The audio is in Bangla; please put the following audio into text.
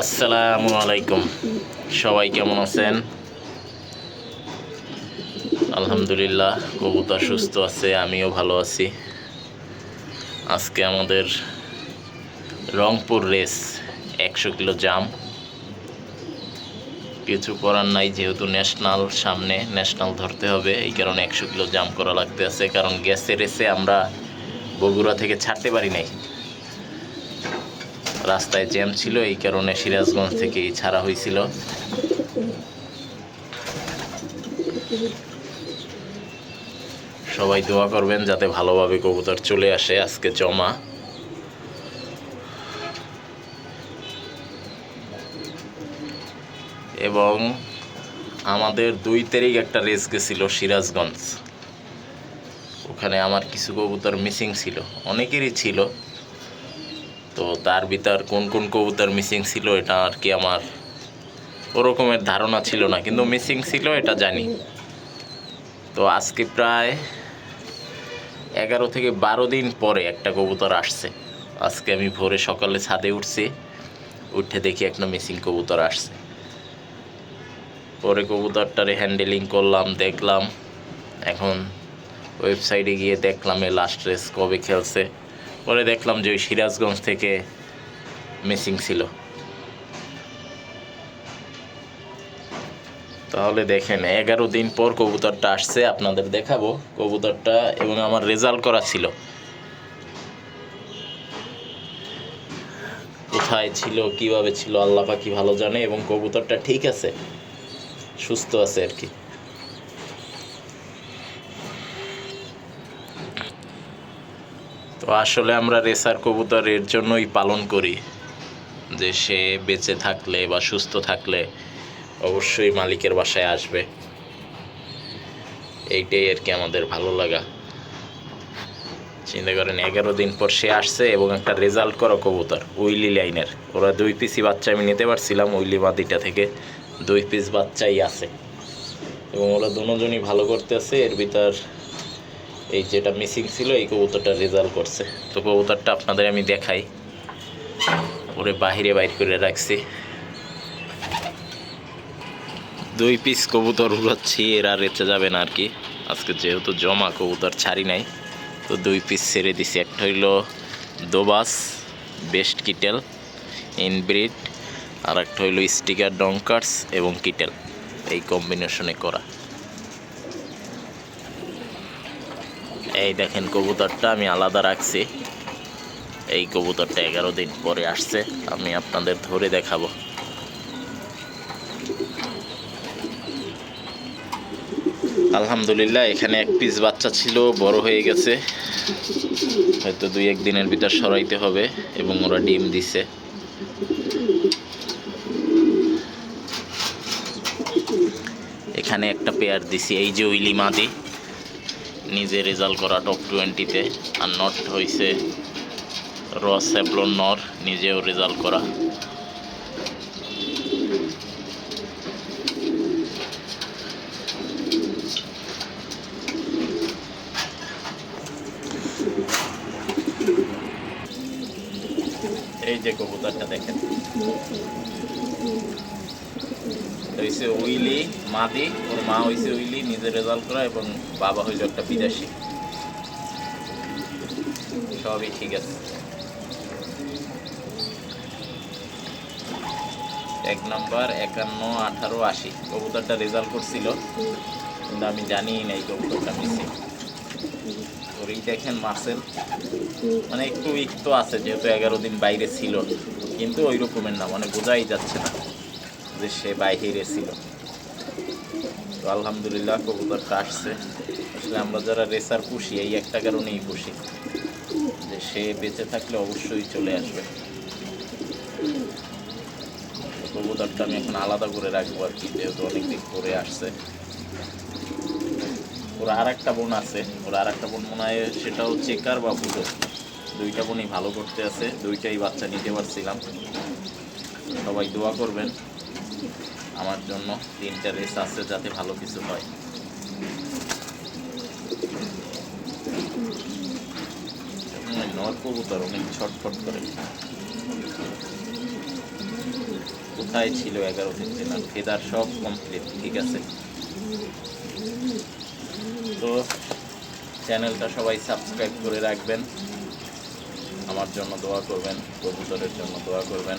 আসসালামু আলাইকুম। সবাই কেমন আছেন? আলহামদুলিল্লাহ, কবুতর সুস্থ আছে, আমিও ভালো আছি। আজকে আমাদের রংপুর রেস, একশো কিলো জাম। কিছু করার নাই, যেহেতু ন্যাশনাল সামনে, ন্যাশনাল ধরতে হবে, এই কারণে একশো কিলো জাম করা লাগতে আছে, কারণ গ্যাসের রেসে আমরা বগুড়া থেকে ছাড়তে পারি নাই। রাস্তায় জ্যাম ছিল, এই কারণে সিরাজগঞ্জ থেকেই ছাড়া হয়েছিল। সবাই দোয়া করবেন যাতে ভালোভাবে কবুতর চলে আসে আজকে জমা। এবং আমাদের দুই তারিখ একটা রেস গেছিল সিরাজগঞ্জ। ওখানে আমার কিছু কবুতর মিসিং ছিল। অনেকেরই ছিল। তো তার ভিতর কোন কোন কবুতর মিসিং ছিল, এটা আর কি আমার ওরকমের ধারণা ছিল না, কিন্তু মিসিং ছিল এটা জানি। তো আজকে প্রায় এগারো থেকে বারো দিন পরে একটা কবুতর আসছে। আজকে আমি ভোরে সকালে ছাদে উঠছি, উঠে দেখি একটা মিসিং কবুতর আসছে। পরে কবুতরটারে হ্যান্ডেলিং করলাম, দেখলাম। এখন ওয়েবসাইটে গিয়ে দেখলাম এ লাস্ট রেস কবে খেলছে। পরে দেখলাম যে ওই সিরাজগঞ্জ থেকে মিসিং ছিল। তাহলে দেখেন, এগারো দিন পর কবুতরটা আসছে, আপনাদের দেখাবো কবুতরটা এবং আমার রেজাল্ট করা ছিল। কোথায় ছিল, কীভাবে ছিল, আল্লাহ পাকি ভালো জানে এবং কবুতরটা ঠিক আছে, সুস্থ আছে আর কি। আসলে আমরা রেসার কবুতর এর জন্যই পালন করি। যে সে বেঁচে থাকলে বা সুস্থ থাকলে অবশ্যই মালিকের বাসায় আসবে। এইটাই আর কি আমাদের ভালো লাগা। চিন্তা করেন, এগারো দিন পর সে আসছে এবং একটা রেজাল্ট করা কবুতর, উইলি লাইনের। ওরা দুই পিসি বাচ্চা আমি নিতে পারছিলাম উইলি মাদিটা থেকে। দুই পিস বাচ্চাই আছে। এবং ওরা দুজনই ভালো করতেছে, এর ভিতর এই যেটা মিসিং ছিল, এই কবুতরটা রেজাল্ট করছে। তো কবুতরটা আপনাদের আমি দেখাই। ওরে বাহিরে বাইর করে রাখছি। দুই পিস কবুতর উড়াচ্ছি, এরা রেচে যাবে না আর কি আজকে যেহেতু জমা, কবুতর ছাড়ি নাই। তো দুই পিস ছেড়ে দিছি। একটা হইল দোবাস বেস্ট কিটেল ইনব্রিড আর একটা হইল স্টিকার ডঙ্কার্স এবং কিটেল এই কম্বিনেশনে করা। এই দেখেন কবুতরটা আমি আলাদা রাখছি। এই কবুতরটা এগারো দিন পরে আসছে, আমি আপনাদের ধরে দেখাবো। আলহামদুলিল্লাহ, এখানে এক পিস বাচ্চা ছিল, বড় হয়ে গেছে। হয়তো দুই এক দিনের ভিতর সরাইতে হবে এবং ওরা ডিম দিছে। এখানে একটা পেয়ার দিছি, এই যে উইলি মাদি। নিজে রেজাল্ট করা টপ টোয়েন্টিতে আর নট হয়েছে র স্যাপলন নর, নিজেও রেজাল্ট করা। এই যে কবুতরটা দেখেন। হয়েছে উইলি, মাদি, ওর মা হয়েছে উইলি নিজে রেজাল্ট করা এবং বাবা হইল একটা বিদেশি। সবই ঠিক আছে। এক নম্বর, একান্ন, আঠারো, আশি। কবুতরটা রেজাল্ট করছিল, কিন্তু আমি জানি না এই কবুতরটা মিসিং ওরই দেখেন মার্সেল মানে একটু উইক তো আছে, যেহেতু এগারো দিন বাইরে ছিল। কিন্তু ওই রকমের না মানে বোঝাই যাচ্ছে না। যে সে বাইরে ছিল। তো আলহামদুলিল্লাহ কবুতরটা আসছে। আসলে আমরা যারা রেসার পুষি, এই একটা কারণেই পুষি। যে সে বেঁচে থাকলে অবশ্যই চলে আসবে। কবুতরটা আমি এখন আলাদা করে রাখব আর কি, যেহেতু অনেকদিন পরে আসছে। ওর আর একটা বোন আছে। ওর আর একটা বোন মনে হয় সেটাও চেকার বা বুঝো দুইটা বোনই ভালো করতে আছে, দুইটাই বাচ্চা নিতে পারছিলাম। সবাই দোয়া করবেন। আমার জন্য তিনটা রেস আছে যাতে ভালো কিছু হয়। নর কবুতর অনেক ছটফট করে। কোথায় ছিল এগারো কেজি না ফেদার সব কমপ্লিট ঠিক আছে। তো চ্যানেলটা সবাই সাবস্ক্রাইব করে রাখবেন। আমার জন্য দোয়া করবেন, কবুতরের জন্য দোয়া করবেন।